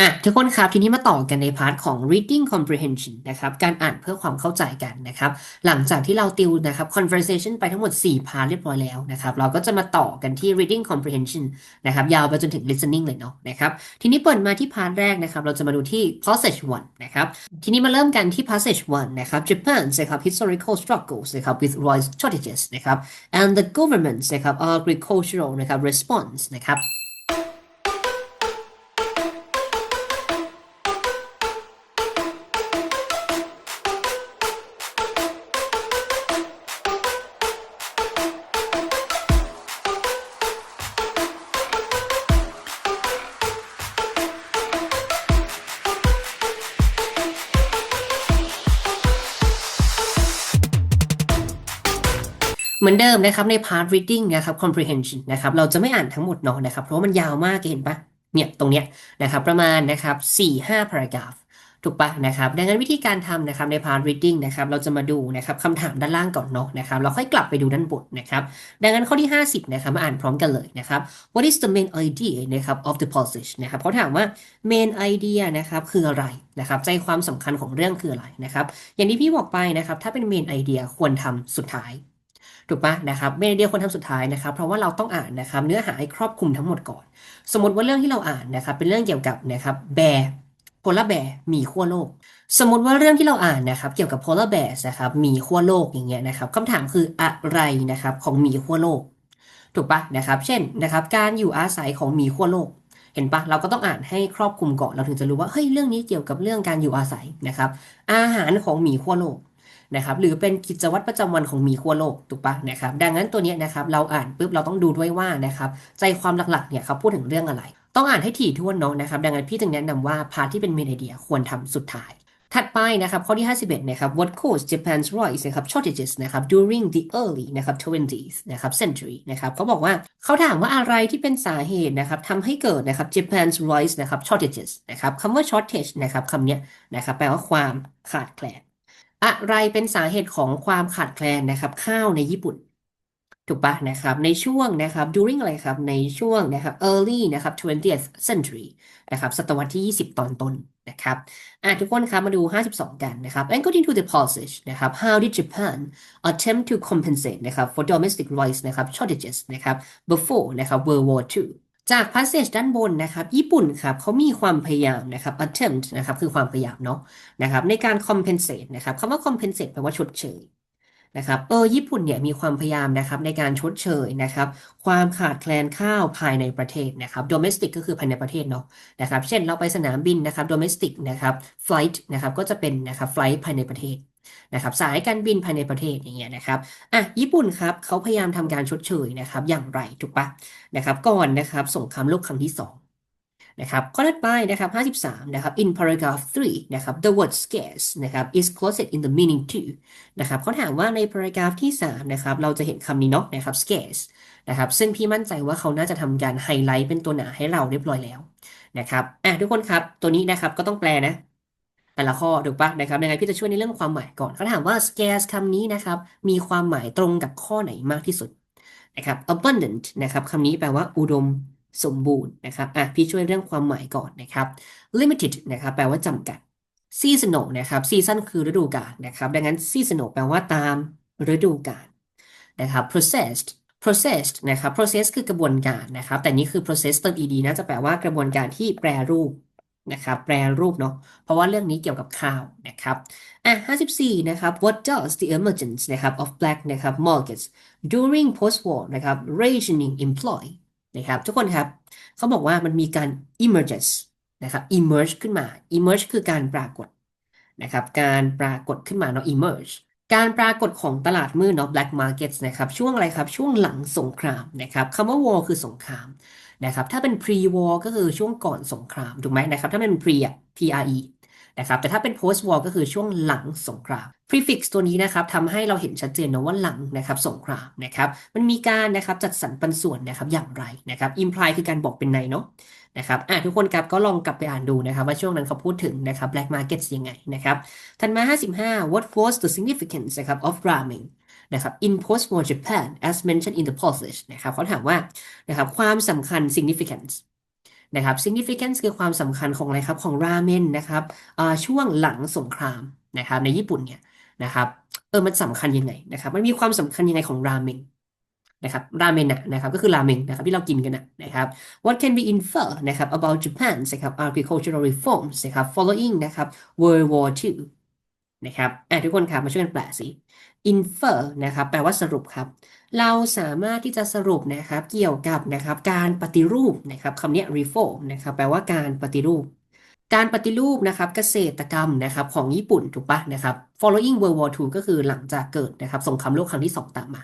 อะทุกคนครับทีนี้มาต่อกันในพาร์ทของ reading comprehension นะครับการอ่านเพื่อความเข้าใจกันนะครับหลังจากที่เราติวนะครับ conversation ไปทั้งหมด 4 พาร์ทเรียบร้อยแล้วนะครับเราก็จะมาต่อกันที่ reading comprehension นะครับยาวไปจนถึง listening เลยเนาะนะครับทีนี้เปิดมาที่พาร์ทแรกนะครับเราจะมาดูที่ passage 1นะครับทีนี้มาเริ่มกันที่ passage 1นะครับ Japan นะครับ historical struggles นะครับ with rice shortages นะครับ and the government's นะครับ agricultural นะครับ response นะครับ มือนเดิมนะครับใน part reading นะครับ comprehension นะครับเราจะไม่อ่านทั้งหมดเนาะนะครับ เพราะมันยาวมากเห็นปะเนี่ยตรงเนี้ยนะครับประมาณนะครับ4 5 paragraph ถูกปะนะครับดังนั้นวิธีการทำนะครับใน part reading นะครับเราจะมาดูนะครับคำถามด้านล่างก่อนเนาะนะครับเราค่อยกลับไปดูด้านบนนะครับดังนั้นข้อที่ 50นะครับมาอ่านพร้อมกันเลยนะครับ What is the main idea นะครับ of the passage นะครับเขาถามว่า main idea นะครับคืออะไรนะครับใจความสำคัญของเรื่องคืออะไรนะครับอย่างที่พี่บอกไปนะครับถ้าเป็น main idea ควรทำสุดท้าย ถูกปะนะครับเมนเดียคนทำสุดท้ายนะครับ เพราะว่าเราต้องอ่านนะครับ เนื้อหาให้ครอบคลุมทั้งหมดก่อน สมมติว่าเรื่องที่เราอ่านนะครับ เป็นเรื่องเกี่ยวกับนะครับแบร์โพลาร์แบร์มีขั้วโลก สมมติว่าเรื่องที่เราอ่านนะครับ เกี่ยวกับโพลาร์แบร์นะครับมีขั้วโลกอย่างเงี้ยนะครับคำถามคืออะไรนะครับของมีขั้วโลก ถูกปะนะครับ เช่นนะครับ การอยู่อาศัยของมีขั้วโลกเห็นปะเราก็ต้องอ่านให้ครอบคลุมก่อนเราถึงจะรู้ว่าเฮ้ยเรื่องนี้เกี่ยวกับเรื่องการอยู่อาศัยนะครับ อาหารของหมีขั้วโลก นะครับหรือเป็นกิจวัตรประจำวันของหมีขั้วโลกถูกปะนะครับดังนั้นตัวนี้นะครับเราอ่านปุ๊บเราต้องดูด้วยว่านะครับใจความหลักๆเนี่ยเขาพูดถึงเรื่องอะไร ต้องอ่านให้ถี่ถ้วนเนาะนะครับดังนั้นพี่จึงแนะนำว่าพาร์ทที่เป็นเมนไอเดียควรทำสุดท้ายถัดไปนะครับข้อที่ 51 นะครับ what caused Japan's rice นะครับ shortages นะครับ during the early นะครับ 20th นะครับ century นะครับเขาบอกว่าเขาถามว่าอะไรที่เป็นสาเหตุนะครับทำให้เกิดนะครับ Japan's rice นะครับ shortages นะครับคำว่า shortage นะครับคำนี้นะครับแปลว่าความขาดแคลน อะไรเป็นสาเหตุของความขาดแคลนนะครับ ข้าวในญี่ปุ่น ถูกปะนะครับ ในช่วงนะครับ during อะไรครับ ในช่วงนะครับ early นะครับ 20th century นะครับ ศตวรรษที่ 20 ตอนต้นนะครับอะทุกคนครับมาดู 52 กันนะครับ according to the passage นะครับ how did Japan attempt to compensate นะครับ for domestic rice นะครับ shortages นะครับ before นะครับ World War II จาก passage ด้านบนนะครับ ญี่ปุ่นครับเขามีความพยายามนะครับ attempt นะครับคือความพยายามเนาะนะครับ ในการ compensate นะครับคำว่า compensate แปลว่าชดเชยนะครับเออญี่ปุ่นเนี่ยมีความพยายามนะครับในการชดเชยนะครับ ความขาดแคลนข้าวภายในประเทศนะครับ domestic ก็คือภายในประเทศเนาะนะครับ เช่นเราไปสนามบินนะครับ domestic นะครับ flight นะครับก็จะเป็นนะครับ flight ภายในประเทศ นะครับสายการบินภายในประเทศอย่างเงี้ยนะครับอะญี่ปุ่นครับเขาพยายามทำการชดเชยนะครับอย่างไรถูกปะนะครับก่อนนะครับสงครามโลกครั้งที่สองนะครับข้อถัดไปนะครับ53นะครับ in paragraph 3นะครับ the word scarce นะครับ is closed in the meaning to นะครับเขาถามว่าใน paragraph ที่3นะครับเราจะเห็นคำนี้เนาะนะครับ scarce นะครับซึ่งพี่มั่นใจว่าเขาน่าจะทำการไฮไลท์เป็นตัวหนาให้เราเรียบร้อยแล้วนะครับอะทุกคนครับตัวนี้นะครับก็ต้องแปลนะ แต่ละข้อถูกปะนะครับยังไงพี่จะช่วยในเรื่องความหมายก่อนเขาถามว่า scarce คำนี้นะครับมีความหมายตรงกับข้อไหนมากที่สุดนะครับ abundant นะครับคำนี้แปลว่าอุดมสมบูรณ์นะครับอะพี่ช่วยเรื่องความหมายก่อนนะครับ limited นะครับแปลว่าจำกัด seasonal นะครับ season คือฤดูกาลนะครับดังนั้น seasonal แปลว่าตามฤดูกาลนะครับ processed processed นะครับ process คือกระบวนการนะครับ แต่นี่คือ process เติม ed น่าจะแปลว่ากระบวนการที่แปรรูป นะครับแปรรูปเนาะเพราะว่าเรื่องนี้เกี่ยวกับข้าวนะครับอะ54นะครับ what does the emergence นะครับ of black นะครับ markets during post-war นะครับ rationing employ นะครับทุกคนครับเขาบอกว่ามันมีการ emergence นะครับ emerge ขึ้นมา emerge คือการปรากฏนะครับการปรากฏขึ้นมาเนาะ emerge การปรากฏของตลาดมืดเนาะ black markets นะครับช่วงอะไรครับช่วงหลังสงครามนะครับคำว่า war คือสงคราม นะครับ ถ้าเป็น pre war ก็คือช่วงก่อนสงครามถูกไหมนะครับ ถ้าเป็น pre อะ pre นะครับแต่ถ้าเป็น post war ก็คือช่วงหลังสงคราม prefix ตัวนี้นะครับทำให้เราเห็นชัดเจนนะว่าหลังนะครับสงครามนะครับมันมีการนะครับจัดสรรปันส่วนนะครับอย่างไรนะครับ imply คือการบอกเป็นในเนาะนะครับอะทุกคนครับก็ลองกลับไปอ่านดูนะครับว่าช่วงนั้นเขาพูดถึงนะครับ black markets ยังไงนะครับถัดมา 55 what was the significance นะครับ of ramen นะครับ in post-war Japan as mentioned in the passage นะครับเขาถามว่านะครับความสำคัญ significance นะครับ significance คือความสำคัญของอะไรครับของราเมนนะครับช่วงหลังสงครามนะครับในญี่ปุ่นเนี่ยนะครับเออมันสำคัญยังไงนะครับมันมีความสำคัญยังไงของราเมนนะครับราเมนนะนะครับก็คือราเมงนะครับที่เรากินกันนะนะครับ What can we infer นะครับ about Japan's นะครับ agricultural reforms นะครับ following นะครับ World War II นะครับอะทุกคนครับมาช่วยกันแปลสิ infer นะครับแปลว่าสรุปครับ เราสามารถที่จะสรุปนะครับเกี่ยวกับนะครับการปฏิรูปนะครับคำนี้ reform นะครับแปลว่าการปฏิรูป การปฏิรูปนะครับเกษตรกรรมนะครับของญี่ปุ่นถูกปะนะครับ following World War II ก็คือหลังจากเกิดนะครับสงครามโลกครั้งที่สองตามมา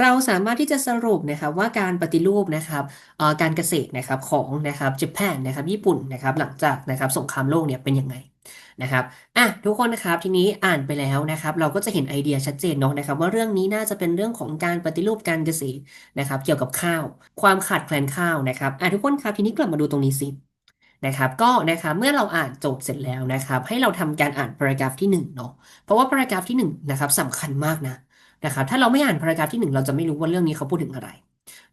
เราสามารถที่จะสรุปนะครับว่าการปฏิรูปนะครับเอ่อการเกษตรนะครับของนะครับญี่ปุ่นนะครับญี่ปุ่นนะครับหลังจากนะครับสงครามโลกเนี่ยเป็นยังไง นะครับอะทุกคนนะครับทีนี้อ่านไปแล้วนะครับ เราก็จะเห็นไอเดียชัดเจนเนาะนะครับ ว่าเรื่องนี้น่าจะเป็นเรื่องของการปฏิรูปการเกษตรนะครับ เกี่ยวกับข้าว ความขาดแคลนข้าวนะครับอะทุกคนครับทีนี้กลับมาดูตรงนี้สินะครับก็นะครับเมื่อเราอ่านโจทย์เสร็จแล้วนะครับ ให้เราทำการอ่าน paragraph ที่1เนาะเพราะว่า paragraph ที่1นะครับสำคัญมากนะนะครับถ้าเราไม่อ่านพารากราฟที่หนึ่งเราจะไม่รู้ว่าเรื่องนี้เขาพูดถึงอะไร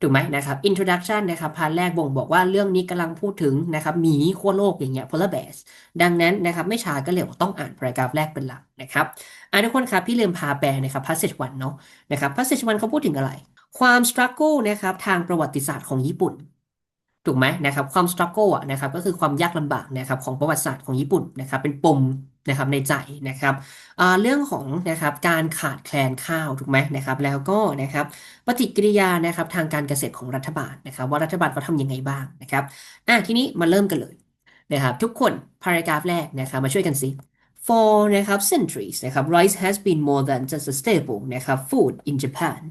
ถูกไหมนะครับ introduction นะครับพาร์ทแรกบ่งบอกว่าเรื่องนี้กำลังพูดถึงนะครับหมีขั้วโลกอย่างเงี้ย polar bears ดังนั้นนะครับไม่ช้าก็เร็วต้องอ่านพารากราฟแรกเป็นหลักนะครับอ่าทุกคนครับพี่ลืมพาแปลนะครับ passage 1เนาะนะครับ passage 1เขาพูดถึงอะไร ความ struggle นะครับทางประวัติศาสตร์ของญี่ปุ่นถูกไหมนะครับความ struggle อะนะครับก็คือความยากลำบากนะครับของประวัติศาสตร์ของญี่ปุ่นนะครับเป็นปม นะครับในใจนะครับเรื่องของนะครับการขาดแคลนข้าวถูกไหมนะครับ แล้วก็นะครับปฏิกิริยานะครับทางการเกษตรของรัฐบาลนะครับ ว่ารัฐบาลเขาทำยังไงบ้างนะครับอะทีนี้มาเริ่มกันเลยนะครับทุกคนพารากราฟแรกนะครับมาช่วยกันสิ For นะครับ centuries นะครับ rice has been more than just a staple นะครับ food in Japan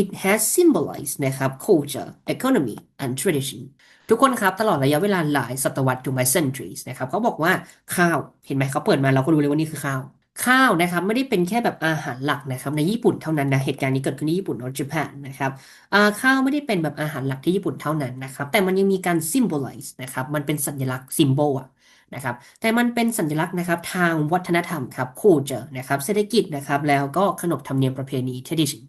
it has symbolized นะครับ culture economy and tradition ทุกคนครับตลอดระยะเวลาหลายศตวรรษถูกไหม centuries นะครับเขาบอกว่าข้าวเห็นไหมเขาเปิดมาเราก็รู้เลยว่านี่คือข้าวข้าวนะครับไม่ได้เป็นแค่แบบอาหารหลักนะครับในญี่ปุ่นเท่านั้นนะเหตุการณ์นี้เกิดขึ้นที่ญี่ปุ่นเนาะ Japan นะครับอ่าข้าวไม่ได้เป็นแบบอาหารหลักที่ญี่ปุ่นเท่านั้นนะครับแต่มันยังมีการ symbolize นะครับมันเป็นสัญลักษณ์ symbol อะนะครับแต่มันเป็นสัญลักษณ์นะครับทางวัฒนธรรมครับ culture นะครับเศรษฐกิจนะครับแล้วก็ขนบธรรมเนียมประเพณี tradition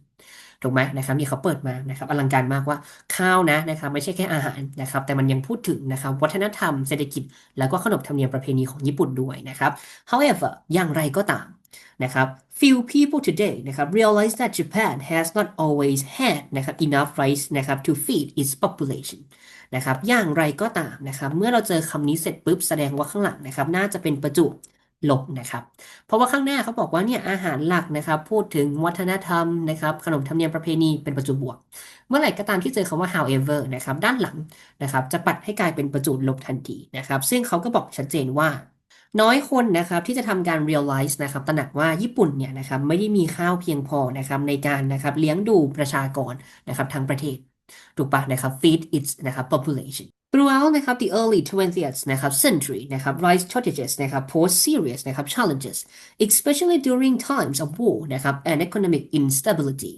ถูกไหมนะครับนี่เขาเปิดมานะครับอลังการมากว่าข้าวนะนะครับไม่ใช่แค่อาหารนะครับแต่มันยังพูดถึงนะครับวัฒนธรรมเศรษฐกิจ แล้วก็ขนบธรรมเนียมประเพณีของญี่ปุ่นด้วยนะครับ however อย่างไรก็ตามนะครับ few people today นะครับ realize that Japan has not always had นะครับ enough rice นะครับ to feed its population นะครับอย่างไรก็ตามนะครับ เมื่อเราเจอคำนี้เสร็จปุ๊บแสดงว่าข้างหลังนะครับ น่าจะเป็นประจุ ลบนะครับ เพราะว่าข้างหน้าเขาบอกว่าเนี่ยอาหารหลักนะครับ พูดถึงวัฒนธรรมนะครับ ขนบธรรมเนียมประเพณีเป็นประจุบวก เมื่อไหร่ก็ตามที่เจอคำว่า however นะครับ ด้านหลังนะครับ จะปัดให้กลายเป็นประจุลบทันทีนะครับ ซึ่งเขาก็บอกชัดเจนว่า น้อยคนนะครับที่จะทำการ realize นะครับตระหนักว่าญี่ปุ่นเนี่ยนะครับไม่ได้มีข้าวเพียงพอนะครับในการนะครับเลี้ยงดูประชากรนะครับทั้งประเทศถูกปะนะครับ feed its นะครับ population throughout นะครับ the early 20th นะครับ century นะครับ rice shortages นะครับ pose serious นะครับ challenges especially during times of war นะครับ and economic instability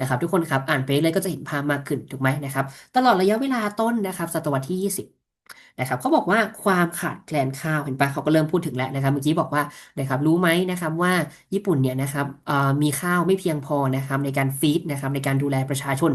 นะครับทุกคนครับอ่านไปเลยก็จะเห็นภาพมากขึ้นถูกไหมนะครับ ตลอดระยะเวลาต้นนะครับศตวรรษที่ 20 นะครับเขาบอกว่าความขาดแคลนข้าวเห็นปะเขาก็เริ่มพูดถึงแล้วนะครับเมื่อกี้บอกว่านะครับรู้ไหมนะครับว่าญี่ปุ่นเนี่ยนะครับเอ่อมีข้าวไม่เพียงพอนะครับในการฟีดนะครับในการดูแลประชาชน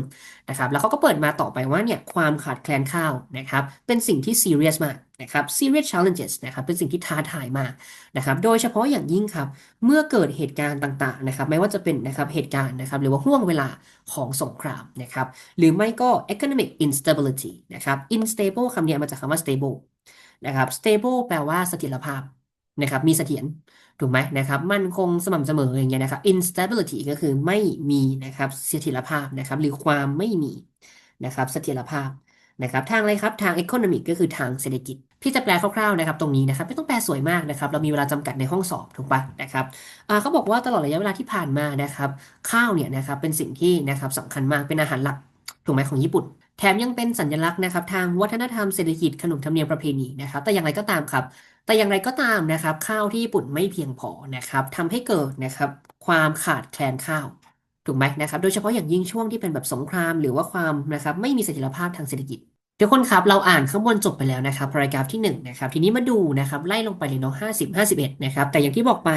นะครับแล้วเขาก็เปิดมาต่อไปว่าเนี่ยความขาดแคลนข้าวนะครับเป็นสิ่งที่ซีเรียสมาก นะครับ serious challenges นะครับเป็นสิ่งที่ท้าทายมากนะครับโดยเฉพาะอย่างยิ่งครับเมื่อเกิดเหตุการณ์ต่างๆนะครับไม่ว่าจะเป็นนะครับเหตุการณ์นะครับหรือว่าห่วงเวลาของสงครามนะครับหรือไม่ก็ economic instability นะครับ unstable คำนี้มาจากคำว่า stable นะครับ stable แปลว่าเสถียรภาพนะครับมีเสถียรถูกไหมนะครับมั่นคงสม่ำเสมออย่างเงี้ยนะครับ instability ก็คือไม่มีนะครับเสถียรภาพนะครับหรือความไม่มีนะครับเสถียรภาพนะครับทางอะไรครับทาง economic ก็คือทางเศรษฐกิจ พี่จะแปลคร่าวๆนะครับตรงนี้นะครับไม่ต้องแปลสวยมากนะครับเรามีเวลาจำกัดในห้องสอบถูกปะนะครับเขาบอกว่าตลอดระยะเวลาที่ผ่านมานะครับข้าวเนี่ยนะครับเป็นสิ่งที่นะครับสำคัญมากเป็นอาหารหลักถูกไหมของญี่ปุ่น แถมยังเป็นสัญลักษณ์นะครับทางวัฒนธรรมเศรษฐกิจขนบธรรมเนียมประเพณีนะครับแต่อย่างไรก็ตามครับ แต่อย่างไรก็ตามนะครับข้าวที่ญี่ปุ่นไม่เพียงพอนะครับทำให้เกิดนะครับความขาดแคลนข้าวถูกไหมนะครับโดยเฉพาะอย่างยิ่งช่วงที่เป็นแบบสงคราม หรือว่าความนะครับไม่มีเสถียรภาพทางเศรษฐกิจ ทุกคนครับ เราอ่านข้างบนจบไปแล้วนะครับพารากราฟที่1นะครับทีนี้มาดูนะครับไล่ลงไปเลยเนาะ50 51นะครับแต่อย่างที่บอกไป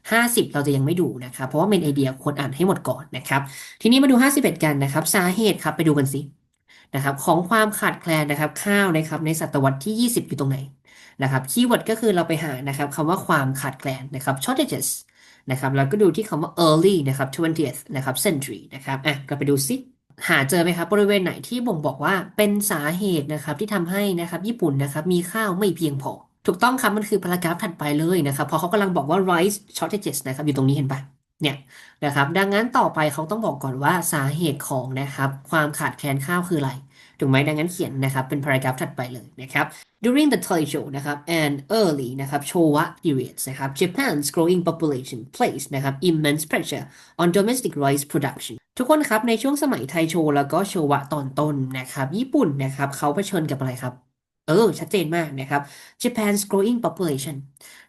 50เราจะยังไม่ดูนะครับเพราะว่าเมนไอเดียควรอ่านให้หมดก่อนนะครับทีนี้มาดู51กันนะครับสาเหตุครับไปดูกันสินะครับของความขาดแคลนนะครับข้าวนะครับในศตวรรษที่ 20 อยู่ตรงไหนนะครับคีย์เวิร์ดก็คือเราไปหานะครับคำว่าความขาดแคลนนะครับ shortages นะครับแล้วก็ดูที่คำว่า early นะครับ 20th นะครับ century นะครับอะก็ไปดูซิ หาเจอไหมครับ บริเวณไหนที่บ่งบอกว่าเป็นสาเหตุนะครับที่ทำให้นะครับญี่ปุ่นนะครับมีข้าวไม่เพียงพอ ถูกต้องครับมันคือพารากราฟถัดไปเลยนะครับเพราะเขากำลังบอกว่า rice shortages นะครับอยู่ตรงนี้เห็นปะเนี่ยนะครับดังนั้นต่อไปเขาต้องบอกก่อนว่าสาเหตุของนะครับความขาดแคลนข้าวคืออะไร ถูกไหมดังนั้นเขียนนะครับเป็นพารากราฟถัดไปเลยนะครับ during the Taisho นะครับ and early นะครับ Showa periods นะครับ Japan's growing population placed นะครับ immense pressure on domestic rice production ทุกคนครับในช่วงสมัยไทโช แล้วก็โชวะตอนต้นนะครับ ญี่ปุ่นนะครับเขาเผชิญกับอะไรครับ เออ ชัดเจนมากนะครับ Japan's growing population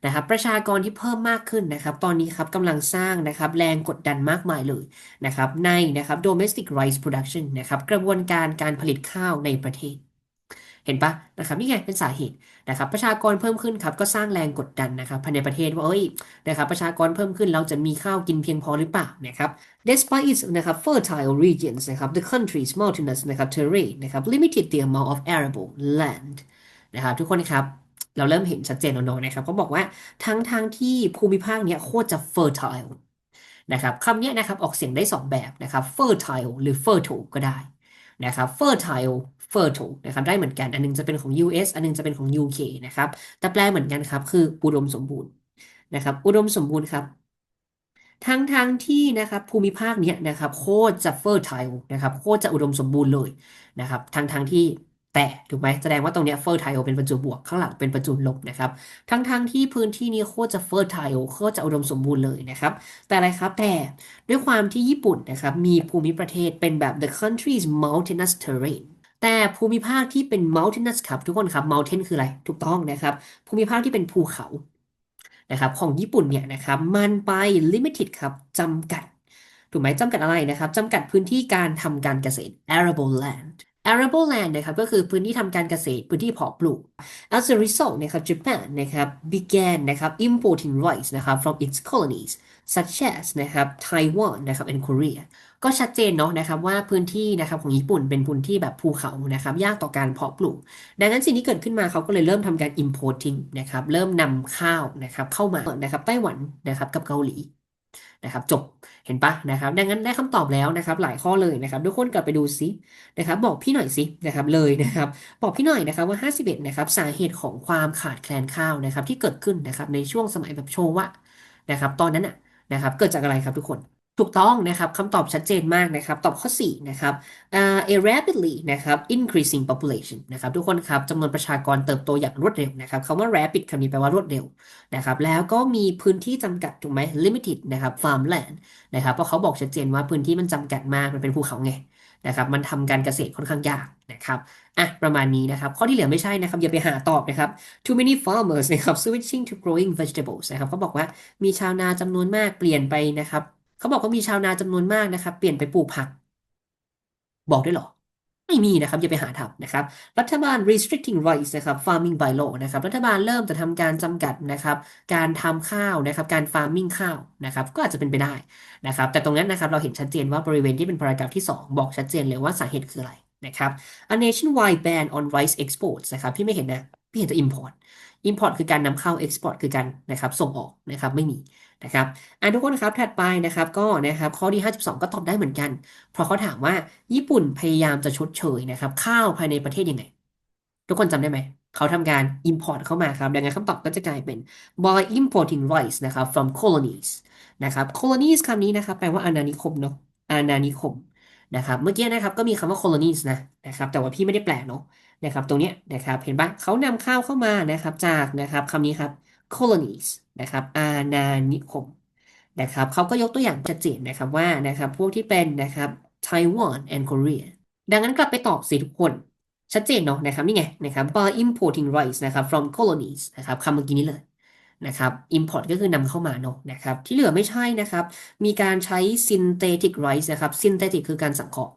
นะครับ ประชากรที่เพิ่มมากขึ้นนะครับ ตอนนี้ครับกำลังสร้างนะครับแรงกดดันมากมายเลยนะครับ ในนะครับ domestic rice production นะครับ กระบวนการการผลิตข้าวในประเทศ เห็นปะนะครับนี่ไงเป็นสาเหตุนะครับประชากรเพิ่มขึ้นครับก็สร้างแรงกดดันนะครับภายในประเทศว่าเอ้ยนะครับประชากรเพิ่มขึ้นเราจะมีข้าวกินเพียงพอหรือเปล่านะครับ despite its นะครับ fertile regions นะครับ the country's mountainous นะครับ terrain นะครับ limited the amount of arable land นะครับทุกคนครับเราเริ่มเห็นชัดเจนแล้วเนอะนะครับเขาบอกว่าทั้งทางที่ภูมิภาคเนี้ยโคตรจะ fertile นะครับคำนี้นะครับออกเสียงได้สองแบบนะครับ fertile หรือ fertile ก็ได้นะครับ fertile fertile นะครับได้เหมือนกันอันนึงจะเป็นของ US อันนึงจะเป็นของ UK นะครับแต่แปลเหมือนกันครับ คืออุดมสมบูรณ์นะครับ อุดมสมบูรณ์ครับทั้งทางที่นะครับภูมิภาคเนี้ยนะครับโคตรจะ fertile นะครับโคตรจะอุดมสมบูรณ์เลยนะครับทั้งทางที่แต่ถูกไหมแสดงว่าตรงเนี้ย fertile เป็นประจุบวกข้างหลังเป็นประจุลบนะครับทั้งทางที่พื้นที่นี้โคตรจะ fertile โคตรจะอุดมสมบูรณ์เลยนะครับแต่อะไรครับแต่ด้วยความที่ญี่ปุ่นนะครับมีภูมิประเทศเป็นแบบ the country's mountainous terrain แต่ภูมิภาคที่เป็น mountainous ครับทุกคนครับ mountain คืออะไร ถูกต้องนะครับ ภูมิภาคที่เป็นภูเขานะครับของญี่ปุ่นเนี่ยนะครับมันไป limited ครับจำกัด ถูกไหมจำกัดอะไรนะครับจำกัดพื้นที่การทำการเกษตร arable land arable land นะครับก็คือพื้นที่ทำการเกษตรพื้นที่เพาะปลูก as a result นะครับ Japan นะครับ began นะครับ importing rice นะครับ from its colonies such as นะครับ Taiwan นะครับ and Korea ก็ชัดเจนเนาะนะครับว่าพื้นที่นะครับของญี่ปุ่นเป็นพื้นที่แบบภูเขานะครับยากต่อการเพาะปลูก ดังนั้นสิ่งที่เกิดขึ้นมาเขาก็เลยเริ่มทำการ importing นะครับเริ่มนำข้าวนะครับเข้ามานะครับไต้หวันนะครับกับเกาหลีนะครับจบเห็นปะนะครับ ดังนั้นได้คำตอบแล้วนะครับหลายข้อเลยนะครับทุกคนกลับไปดูซินะครับบอกพี่หน่อยสินะครับเลยนะครับบอกพี่หน่อยนะครับว่า 51นะครับสาเหตุของความขาดแคลนข้าวนะครับที่เกิดขึ้นนะครับในช่วงสมัยแบบโชวะนะครับตอนนั้นน่ะนะครับเกิดจากอะไรครับทุกคน ถูกต้องนะครับคำตอบชัดเจนมากนะครับ ตอบข้อ 4 นะครับ uh, a rapidly นะครับ increasing population นะครับ ทุกคนครับจำนวนประชากรเติบโตอย่างรวดเร็วนะครับคำว่า rapid คำนี้แปลว่ารวดเร็วนะครับ แล้วก็มีพื้นที่จำกัดถูกไหม limited นะครับ farmland นะครับ เพราะเขาบอกชัดเจนว่าพื้นที่มันจำกัดมาก มันเป็นภูเขาไงนะครับมันทำการเกษตรค่อนข้างยากนะครับอะประมาณนี้นะครับ ข้อที่เหลือไม่ใช่นะครับ อย่าไปหาตอบนะครับ too many farmers นะครับ switching to growing vegetables นะครับเขาบอกว่ามีชาวนาจำนวนมากเปลี่ยนไปนะครับ เขาบอกว่ามีชาวนาจำนวนมากนะครับ เปลี่ยนไปปลูกผัก บอกได้หรอ ไม่มีนะครับ อย่าไปหาทำนะครับ รัฐบาล restricting rice นะครับ farming by law นะครับ รัฐบาลเริ่มจะทำการจำกัดนะครับ การทำข้าวนะครับ การ farming ข้าวนะครับ ก็อาจจะเป็นไปได้นะครับ แต่ตรงนั้นนะครับ เราเห็นชัดเจนว่าบริเวณที่เป็นพารากราฟที่ 2 บอกชัดเจนเลยว่าสาเหตุคืออะไรนะครับ a nationwide ban on rice exports นะครับ พี่ไม่เห็นนะ พี่เห็นแต่ import import คือการนำเข้า export คือการนะครับ ส่งออกนะครับ ไม่มี นะครับอะทุกคนครับถัดไปนะครับก็นะครับข้อที่ 52 ก็ตอบได้เหมือนกัน เพราะเขาถามว่าญี่ปุ่นพยายามจะชดเชยนะครับข้าวภายในประเทศยังไง ทุกคนจำได้ไหม เขาทำการ import เข้ามาครับ ดังนั้นคำตอบก็จะกลายเป็น by importing rice นะครับ from colonies นะครับ colonies คำนี้นะครับแปลว่าอาณานิคมเนาะอาณานิคมนะครับเมื่อกี้นะครับก็มีคำว่า colonies นะนะครับแต่ว่าพี่ไม่ได้แปลเนาะนะครับตรงเนี้ยนะครับเห็นปะเขานำข้าวเข้ามานะครับจากนะครับคำนี้ครับ colonies นะครับอาณานิคมนะครับเขาก็ยกตัวอย่างชัดเจนนะครับว่านะครับพวกที่เป็นนะครับ Taiwan and Korea ดังนั้นกลับไปตอบสิทุกคน ชัดเจนเนาะนะครับนี่ไงนะครับ by importing rice นะครับ from colonies นะครับคำเมื่อกี้นี้เลยนะครับ import ก็คือนำเข้ามาเนาะนะครับที่เหลือไม่ใช่นะครับ มีการใช้ synthetic rice นะครับ synthetic คือการสังเคราะห์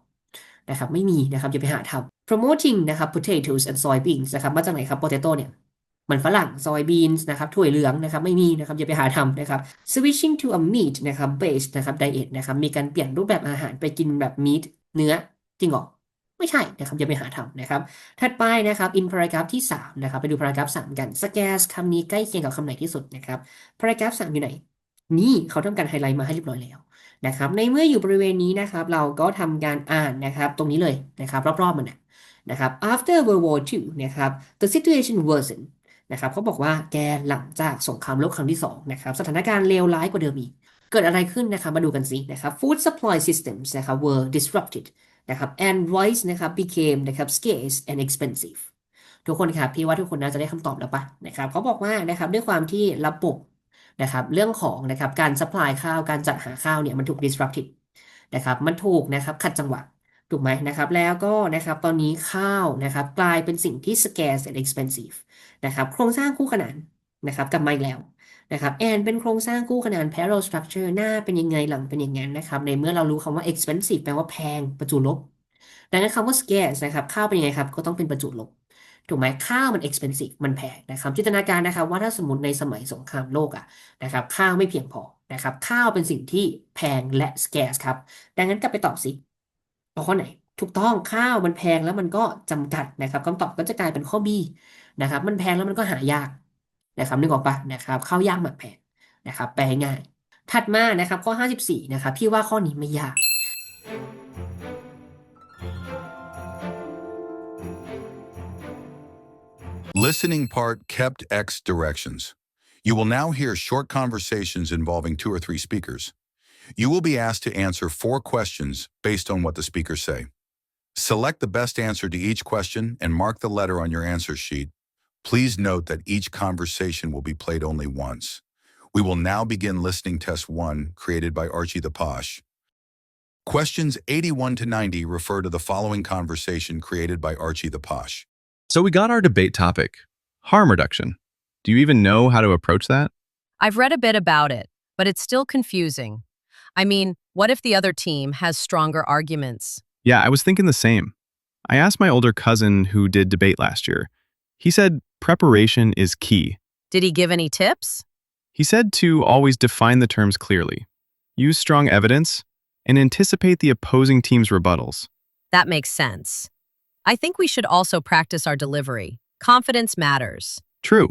นะครับไม่มีนะครับอย่าไปหาทำ promoting นะครับ potatoes and soybeans นะครับมาจากไหนครับ potato เนี่ย มันฝรั่ง soybeans นะครับถั่วเหลืองนะครับไม่มีนะครับอย่าไปหาทำนะครับ switching to a meat นะครับ based นะครับ diet นะครับมีการเปลี่ยนรูปแบบอาหารไปกินแบบ meat เนื้อจริงหรอไม่ใช่นะครับอย่าไปหาทำนะครับ ถัดไปนะครับ in paragraph ที่ 3 นะครับ ไปดู paragraph 3กัน scarce คำนี้ใกล้เคียงกับคำไหนที่สุดนะครับ paragraph 3อยู่ไหน นี่เขาทำการไฮไลท์มาให้เรียบร้อยแล้วนะครับในเมื่ออยู่บริเวณนี้นะครับ เราก็ทำการอ่านนะครับตรงนี้เลยนะครับรอบๆมันนะนะครับ after World War II นะครับ the situation worsened นะครับเขาบอกว่าแกหลังจากสงครามโลกครั้งที่สองนะครับสถานการณ์เลวร้ายกว่าเดิมอีก เกิดอะไรขึ้นนะครับมาดูกันสินะครับ food supply systems นะครับ were disrupted นะครับ and rice นะครับ became นะครับ scarce and expensive ทุกคนครับพี่ว่าทุกคนน่าจะได้คำตอบแล้วปะนะครับเขาบอกว่านะครับด้วยความที่ระบบนะครับเรื่องของนะครับการ supply ข้าวการจัดหาข้าวเนี่ยมันถูก disrupted นะครับมันถูกนะครับขัดจังหวะ ถูกไหมนะครับ แล้วก็นะครับตอนนี้ข้าวนะครับกลายเป็นสิ่งที่ scarce and expensive นะครับโครงสร้างคู่ขนานนะครับกลับมาอีกแล้วนะครับแอนเป็นโครงสร้างคู่ขนาน parallel structure หน้าเป็นยังไงหลังเป็นอย่างนั้นนะครับ ในเมื่อเรารู้คำว่า expensive แปลว่าแพงประจุลบ ดังนั้นคำว่า scarce นะครับข้าวเป็นยังไงครับ ก็ต้องเป็นประจุลบ ถูกไหมข้าวมัน expensive มันแพงนะครับ จินตนาการนะครับว่าถ้าสมมติในสมัยสงครามโลกอะนะครับข้าวไม่เพียงพอนะครับข้าวเป็นสิ่งที่แพงและ scarce ครับ ดังนั้นกลับไปตอบสิ เอาข้อไหน ถูกต้องข้าวมันแพงแล้วมันก็จำกัดนะครับคำตอบก็จะกลายเป็นข้อ B นะครับ มันแพงแล้วมันก็หายากนะครับนึกออกปะนะครับข้าวยากหมากแพงนะครับแปลง่าย ถัดมานะครับข้อ 54นะครับพี่ว่าข้อนี้ไม่ยาก Listening part kept X directions. You will now hear short conversations involving two or three speakers. You will be asked to answer four questions based on what the speakers say. Select the best answer to each question and mark the letter on your answer sheet. Please note that each conversation will be played only once. We will now begin listening test 1 created by Archie the Posh. Questions 81 to 90 refer to the following conversation created by Archie the Posh. So we got our debate topic harm reduction. Do you even know how to approach that? I've read a bit about it, but it's still confusing. I mean, what if the other team has stronger arguments? Yeah, I was thinking the same. I asked my older cousin who did debate last year. He said preparation is key. Did he give any tips? He said to always define the terms clearly, use strong evidence, and anticipate the opposing team's rebuttals. That makes sense. I think we should also practice our delivery. Confidence matters. True.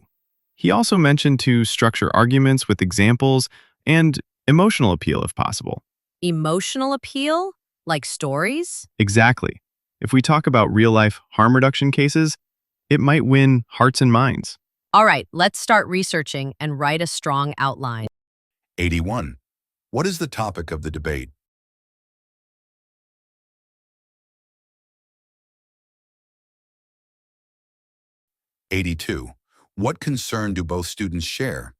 He also mentioned to structure arguments with examples and emotional appeal if possible. Emotional appeal? Like stories? Exactly. If we talk about real life harm reduction cases, it might win hearts and minds. All right, let's start researching and write a strong outline. 81. What is the topic of the debate? Eighty-two. What concern do both students share?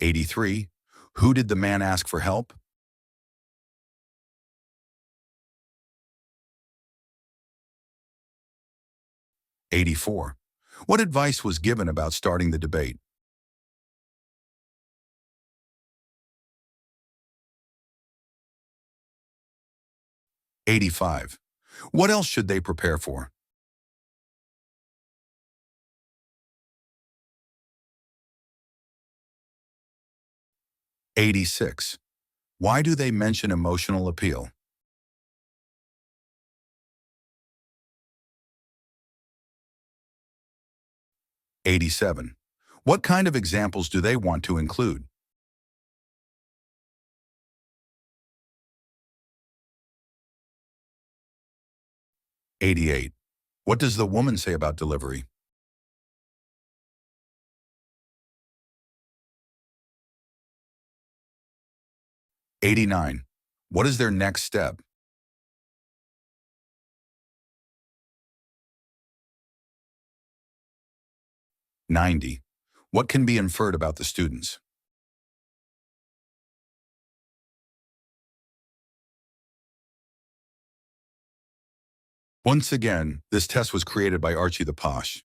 Eighty-three. Who did the man ask for help? Eighty-four. What advice was given about starting the debate? 85. What else should they prepare for? 86. Why do they mention emotional appeal? 87. What kind of examples do they want to include? 88. What does the woman say about delivery? 89. What is their next step? 90. What can be inferred about the students? Once again, this test was created by Archie the Posh.